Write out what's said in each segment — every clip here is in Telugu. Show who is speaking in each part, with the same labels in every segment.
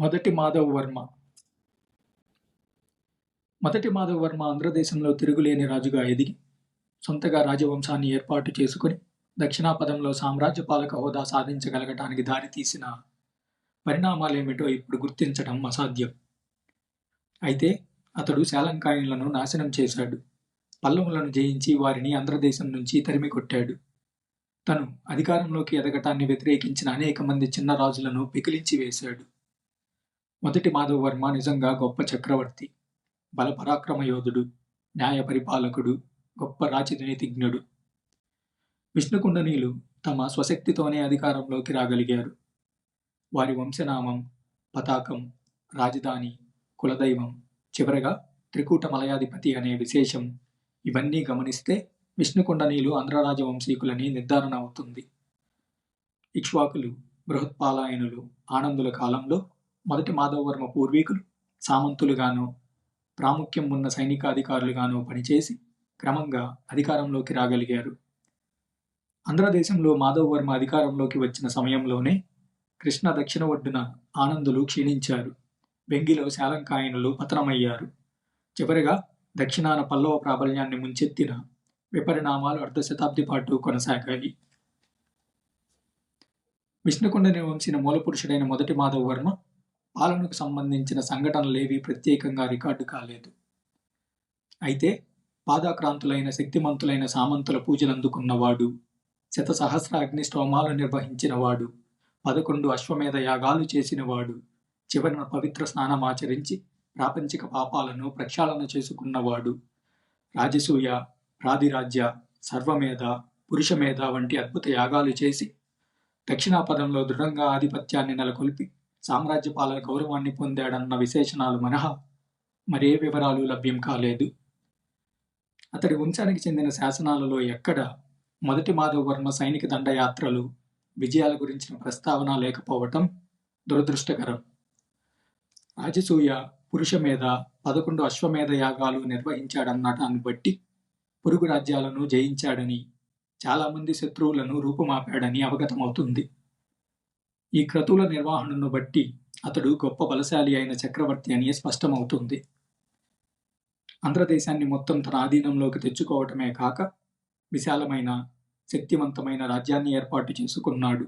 Speaker 1: మొదటి మాధవ్ వర్మ. మొదటి మాధవ్ వర్మ ఆంధ్రదేశంలో తిరుగులేని రాజుగా ఎదిగి సొంతగా రాజవంశాన్ని ఏర్పాటు చేసుకుని దక్షిణాపదంలో సామ్రాజ్య పాలక హోదా సాధించగలగటానికి దారితీసిన పరిణామాలేమిటో ఇప్పుడు గుర్తించడం అసాధ్యం. అయితే అతడు శాలంకాయనులను నాశనం చేశాడు. పల్లవులను జయించి వారిని ఆంధ్రదేశం నుంచి తరిమి కొట్టాడు. తను అధికారంలోకి ఎదగటాన్ని వ్యతిరేకించిన అనేక మంది చిన్న రాజులను పికిలించి వేశాడు. మొదటి మాధవ వర్మ నిజంగా గొప్ప చక్రవర్తి బలపరాక్రమ యోధుడు న్యాయ పరిపాలకుడు గొప్ప రాజనీతిజ్ఞుడు. విష్ణుకుండనీలు తమ స్వశక్తితోనే అధికారంలోకి రాగలిగారు. వారి వంశనామం పతాకం రాజధాని కులదైవం చివరగా త్రికూట మలయాధిపతి అనే విశేషం ఇవన్నీ గమనిస్తే విష్ణుకుండనీలు ఆంధ్రరాజవంశీకులని నిర్ధారణ అవుతుంది. ఇక్ష్వాకులు బృహత్పాలాయనులు ఆనందుల కాలంలో మొదటి మాధవవర్మ పూర్వీకులు సామంతులుగానో ప్రాముఖ్యం ఉన్న సైనికాధికారులుగానో పనిచేసి క్రమంగా అధికారంలోకి రాగలిగారు. ఆంధ్రదేశంలో మాధవవర్మ అధికారంలోకి వచ్చిన సమయంలోనే కృష్ణ దక్షిణ ఒడ్డున ఆనందులు క్షీణించారు. బెంగిలో శాలంకాయనులు పతనమయ్యారు. చివరిగా దక్షిణాన పల్లవ ప్రాబల్యాన్ని ముంచెత్తిన విపరిణామాలు అర్ధ శతాబ్ది పాటు కొనసాగాయి. విష్ణుకుండని వంశీన మూలపురుషుడైన మొదటి మాధవ వర్మ పాలనకు సంబంధించిన సంఘటనలేవి ప్రత్యేకంగా రికార్డు కాలేదు. అయితే పాదాక్రాంతులైన శక్తిమంతులైన సామంతుల పూజలందుకున్నవాడు శత సహస్ర అగ్నిస్తోమాలు నిర్వహించినవాడు పదకొండు అశ్వమేధ యాగాలు చేసినవాడు చివరిన పవిత్ర స్నానమాచరించి ప్రాపంచిక పాపాలను ప్రక్షాళన చేసుకున్నవాడు రాజసూయ రాధిరాజ్య సర్వమేధ పురుషమేధ వంటి అద్భుత యాగాలు చేసి దక్షిణాపదంలో దృఢంగా ఆధిపత్యాన్ని నెలకొల్పి సామ్రాజ్యపాలన గౌరవాన్ని పొందాడన్న విశేషణాలు మినహా మరే వివరాలు లభ్యం కాలేదు. అతడి వంశానికి చెందిన శాసనాలలో ఎక్కడ మొదటి మాధవవర్మ సైనిక దండయాత్రలు విజయాల గురించిన ప్రస్తావన లేకపోవటం దురదృష్టకరం. రాజసూయ పురుష మీద పదకొండు అశ్వమేధ యాగాలు నిర్వహించాడన్నటాన్ని బట్టి పొరుగు రాజ్యాలను జయించాడని చాలామంది శత్రువులను రూపుమాపాడని అవగతమవుతుంది. ఈ క్రతువుల నిర్వహణను బట్టి అతడు గొప్ప బలశాలి అయిన చక్రవర్తి అని స్పష్టమవుతుంది. ఆంధ్రదేశాన్ని మొత్తం తన ఆధీనంలోకి తెచ్చుకోవటమే కాక విశాలమైన శక్తివంతమైన రాజ్యాన్ని ఏర్పాటు చేసుకున్నాడు.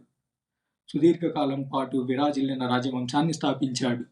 Speaker 1: సుదీర్ఘకాలం పాటు విరాజిల్లిన రాజవంశాన్ని స్థాపించాడు.